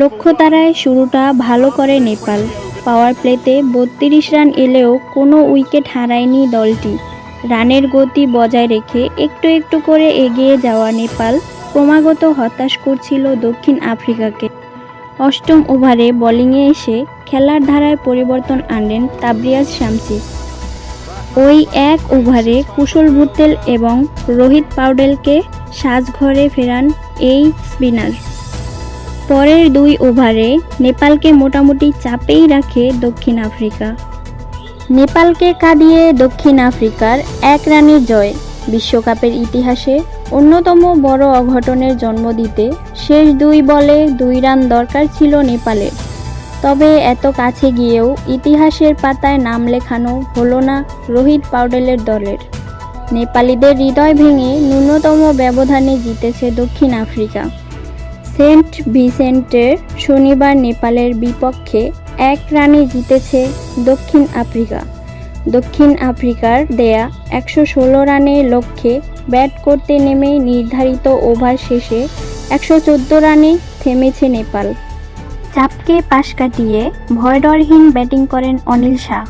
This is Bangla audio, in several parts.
লক্ষ্য তারায় শুরুটা ভালো করে নেপাল। পাওয়ার প্লেতে বত্রিশ রান এলেও কোনো উইকেট হারায়নি দলটি। রানের গতি বজায় রেখে একটু একটু করে এগিয়ে যাওয়া নেপাল ক্রমাগত হতাশ করছিল দক্ষিণ আফ্রিকাকে। অষ্টম ওভারে বোলিংয়ে এসে খেলার ধারায় পরিবর্তন আনলেন তাবরিয়াজ শামসি। ওই এক ওভারে কুশল ভুত্তেল এবং রোহিত পাউডেলকে সাজঘরে ফেরান এই স্পিনার। পরের দুই ওভারে নেপালকে মোটামুটি চাপেই রাখে দক্ষিণ আফ্রিকা। নেপালকে কাঁদিয়ে দক্ষিণ আফ্রিকার এক রানের জয় বিশ্বকাপের ইতিহাসে অন্যতম বড় অঘটনের জন্ম দিতে শেষ দুই বলে দুই রান দরকার ছিল নেপালের। তবে এত কাছে গিয়েও ইতিহাসের পাতায় নাম লেখানো হলো না রোহিত পাউডেলের দলের। নেপালিদের হৃদয় ভেঙে ন্যূনতম ব্যবধানে জিতেছে দক্ষিণ আফ্রিকা। সেন্ট ভিসেন্টের শনিবার নেপালের বিপক্ষে এক রানে জিতেছে দক্ষিণ আফ্রিকা। দক্ষিণ আফ্রিকার দেয়া একশো ষোলো রানের লক্ষ্যে ব্যাট করতে নেমে নির্ধারিত ওভার শেষে একশো চোদ্দ রানে থেমেছে নেপাল। চাপকে পাশ কাটিয়ে ভয়ডরহীন ব্যাটিং করেন অনিল শাহ।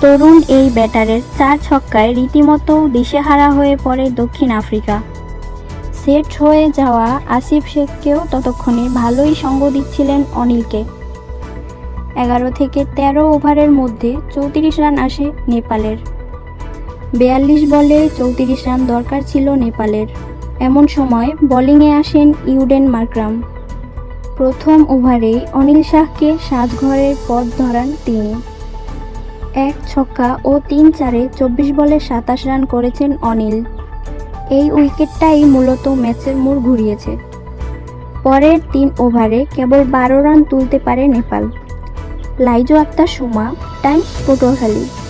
তরুণ এই ব্যাটারের চার ছক্কায় রীতিমতো দিশেহারা হয়ে পড়ে দক্ষিণ আফ্রিকা। সেট হয়ে যাওয়া আসিফ শেখকেও ততক্ষণে ভালোই সঙ্গ দিচ্ছিলেন অনিলকে। এগারো থেকে তেরো ওভারের মধ্যে চৌত্রিশ রান আসে নেপালের। বিয়াল্লিশ বলে চৌত্রিশ রান দরকার ছিল নেপালের। এমন সময় বোলিংয়ে আসেন ইউডেন মার্ক্রাম। প্রথম ওভারেই অনিল শাহকে সাজঘরের পথ ধরান তিনি। এক ছক্কা ও তিন চারে চব্বিশ বলে সাতাশ রান করেছেন অনিল। এই উইকেটটাই মূলত ম্যাচের মোড় ঘুরিয়েছে। পরের তিন ওভারে কেবল বারো রান তুলতে পারে নেপাল। লাইজো আক্তার, সোমা, টাইমস পটুয়াখালী